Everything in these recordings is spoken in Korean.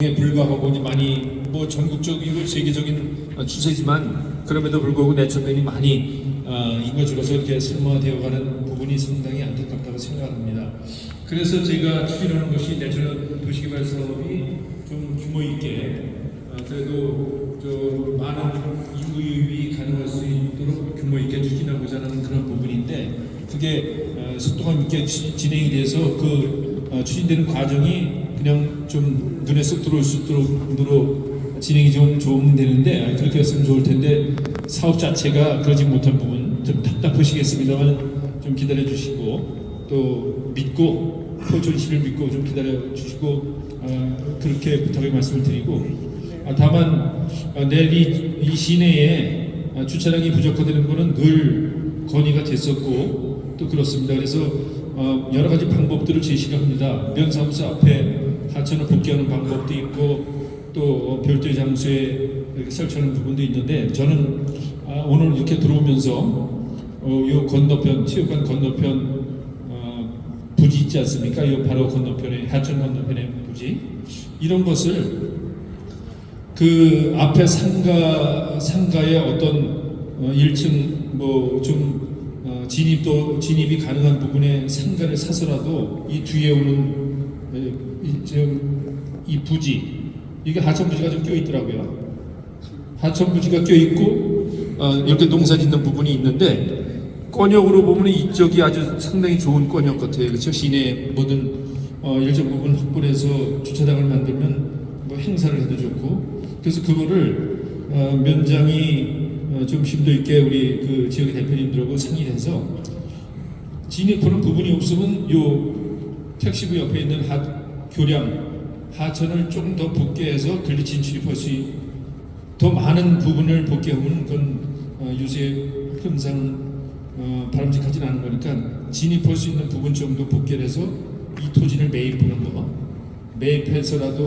에 불과하고 많이 뭐 전국적이고 세계적인 어, 추세지만 그럼에도 불구하고 내천면이 많이 어, 줄어서 이렇게 슬머되어가는 부분이 상당히 안타깝다고 생각합니다. 그래서 제가 추진하는 것이 내천 도시개발 사업이 좀 규모 있게 어, 그래도 저 많은 인구 유입이 가능할 수 있도록 규모 있게 추진하고자 하는 그런 부분인데 그게 어, 속도감 있게 지- 진행이 돼서 그 어, 추진되는 과정이 그냥 좀 눈에 쏙 들어올 수 있도록 으로 진행이 좀 좋으면 되는데 아, 그렇게 했으면 좋을 텐데 사업 자체가 그러지 못한 부분 좀 답답하시겠습니다만 좀 기다려 주시고 또 믿고 포천 시를 믿고 좀 기다려 주시고 아, 그렇게 부탁의 말씀을 드리고 아, 다만 아, 내일 이, 이 시내에 아, 주차장이 부족하다는 것은 늘 건의가 됐었고 또 그렇습니다. 그래서 어, 여러 가지 방법들을 제시를 합니다. 면사무소 앞에 하천을 복귀하는 방법도 있고 또 어, 별도의 장소에 설치하는 부분도 있는데 저는 아, 오늘 이렇게 들어오면서 어, 요 건너편 체육관 건너편 어, 부지 있지 않습니까? 이 바로 건너편에 하천 건너편에 부지 이런 것을 그 앞에 상가 상가의 어떤 어, 1층 뭐좀 어, 진입도 진입이 가능한 부분에 상가를 사서라도 이 뒤에 오는 에, 이, 지금 이 부지 이게 하천 부지가 좀 껴 있더라고요. 하천 부지가 껴 있고 어, 이렇게 농사 짓는 부분이 있는데 권역으로 보면 이쪽이 아주 상당히 좋은 권역 같아요. 그렇죠? 시내 모든 어, 일정 부분 확보를 해서 주차장을 만들면 뭐 행사를 해도 좋고 그래서 그거를 어, 면장이 어, 좀 심도 있게 우리 그 지역의 대표님들하고 상의를 해서 진입하는 부분이 없으면 요 택시부 옆에 있는 하, 교량 하천을 조금 더 복개해서 근리 진출입할 수 있- 더 많은 부분을 복귀하면 그건 어, 항상 어, 바람직하진 않은 거니까 진입할 수 있는 부분 정도 복귀를 해서 이 토지를 매입하는 거. 매입해서라도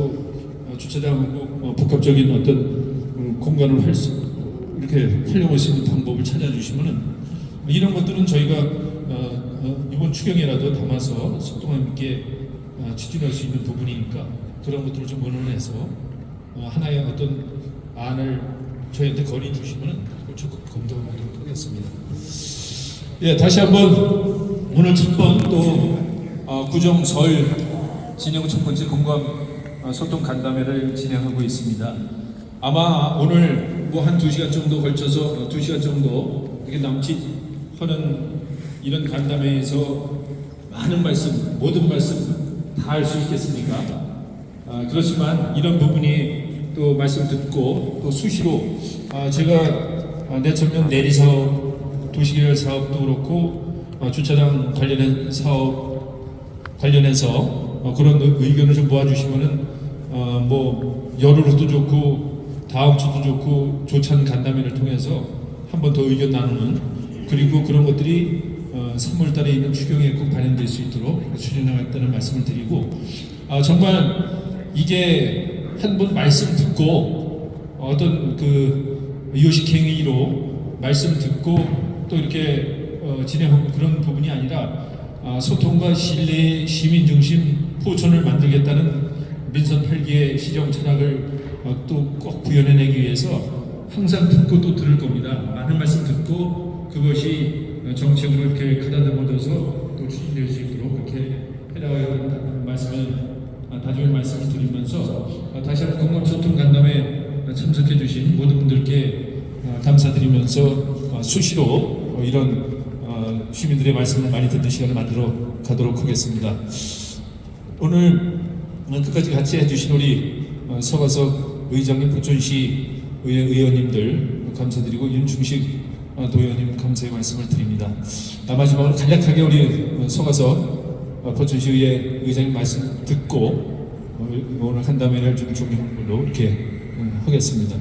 어, 주차장하고 어, 복합적인 어떤 음, 공간을 할 수, 이렇게 활용할 수 있는 방법을 찾아주시면은 이런 것들은 저희가 어, 어, 이번 추경에라도 담아서 속도감 있게 어, 추진할 수 있는 부분이니까 그런 것들을 좀 의논해서 어, 하나의 어떤 안을 저희한테 건의 주시면은 그걸 적극 검토하도록 하겠습니다. 예, 다시 한번 오늘 첫 번또 어, 구정 설 진영 첫 번째 공감 어, 소통 간담회를 진행하고 있습니다. 아마 오늘 뭐 한 두 시간 정도 걸쳐서 어, 두 시간 정도 이렇게 남짓 하는 이런 간담회에서 많은 말씀, 모든 말씀 다할수 있겠습니까? 아, 그렇지만 이런 부분이 또 말씀 듣고 또 수시로 아, 제가 아, 내천면 내리 사업, 도시계획 사업도 그렇고 아, 주차장 관련된 사업 관련해서 어, 그런 의- 의견을 좀 모아주시면은 어, 뭐 열흘도 좋고 다음 주도 좋고 조찬 간담회를 통해서 한 번 더 의견 나누는 그리고 그런 것들이 어, 3월달에 있는 추경에 꼭 반영될 수 있도록 추진하겠다는 말씀을 드리고 아, 정말 이게 한 번 말씀 듣고 어떤 그 요식행위로 말씀 듣고 또 이렇게 어, 진행하고 그런 부분이 아니라 아, 소통과 신뢰 시민 중심 포천을 만들겠다는 민선 8기의 시정 철학을 어, 또꼭 구현해내기 위해서 항상 듣고 또 들을 겁니다. 많은 말씀 듣고 그것이 어, 정책으로 이렇게 가다듬어져서 또 추진될 수 있도록 그렇게 해나가야 된다는 말씀을 아, 다짐의 말씀을 드리면서 아, 다시 한번 공감소통 간담회 참석해 주신 모든 분들께 아, 감사드리면서 아, 수시로 어, 이런 어, 시민들의 말씀을 많이 듣는 시간을 만들어 가도록 하겠습니다. 오늘 어, 끝까지 같이 해주신 우리 어, 서가석 의장님, 부천시 의회 의원님들 감사드리고 윤충식 어, 도의원님 감사의 말씀을 드립니다. 아, 마지막으로 간략하게 우리 어, 서가석 어, 포천시의회 의장님 말씀 듣고 어, 오늘 간담회를 좀 종료하는 걸로 이렇게 어, 하겠습니다.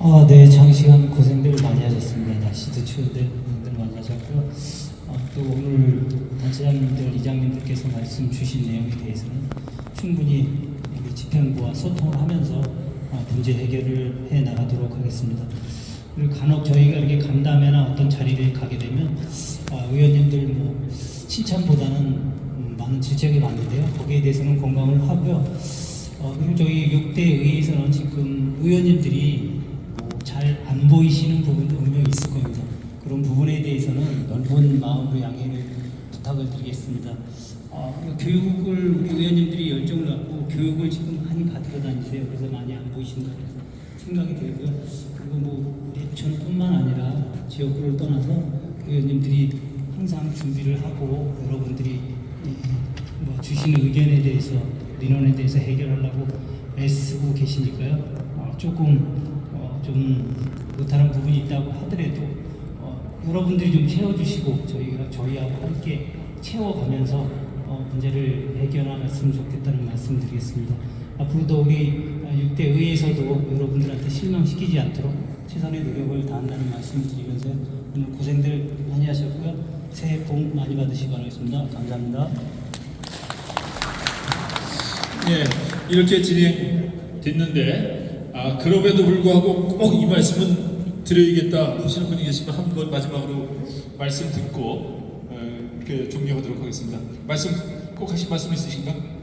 아, 네, 장시간 고생들 많이 하셨습니다. 날씨도 고생들 많이 하셨고요. 아, 또 오늘 단체장님들, 이장님들께서 말씀 주신 내용에 대해서는 충분히 집행부와 소통을 하면서 아, 문제 해결을 해 나가도록 하겠습니다. 그리고 간혹 저희가 이렇게 간담회나 어떤 자리를 가게 되면 아, 의원님들 뭐 칭찬보다는 음, 많은 질책이 많은데요. 거기에 대해서는 공감을 하고요. 어, 그리고 저희 6대 의회에서는 지금 의원님들이 뭐잘안 보이시는 부분도 분명 있을 겁니다. 그런 부분에 대해서는 넓은 마음으로 양해를 부탁을 드리겠습니다. 어, 교육을 우리 의원님들이 열정을 갖고 교육을 지금 많이 받으러 다니세요. 그래서 많이 안 보이신다 그래서 생각이 들고요. 그리고 뭐 우리 저뿐만 아니라 지역구를 떠나서 의원님들이 항상 준비를 하고 여러분들이 예, 뭐 주시는 의견에 대해서 민원에 대해서 해결하려고 애쓰고 계시니까요. 어, 조금 어, 좀 못하는 부분이 있다고 하더라도 어, 여러분들이 좀 채워주시고 저희가 저희하고 함께 채워가면서 어, 문제를 해결하셨으면 좋겠다는 말씀드리겠습니다. 앞으로도 우리 6대 의회에서도 여러분들한테 실망시키지 않도록 최선의 노력을 다한다는 말씀을 드리면서 오늘 고생들 많이 하셨고요. 새해 복 많이 받으시기 바라겠습니다. 감사합니다. 예, 이렇게 진행됐는데 아 그럼에도 불구하고 꼭 이 말씀은 드려야겠다 하시는 분이 계시면 한 번 마지막으로 말씀 듣고 어, 이렇게 종료하도록 하겠습니다. 말씀 꼭 하실 말씀 있으신가?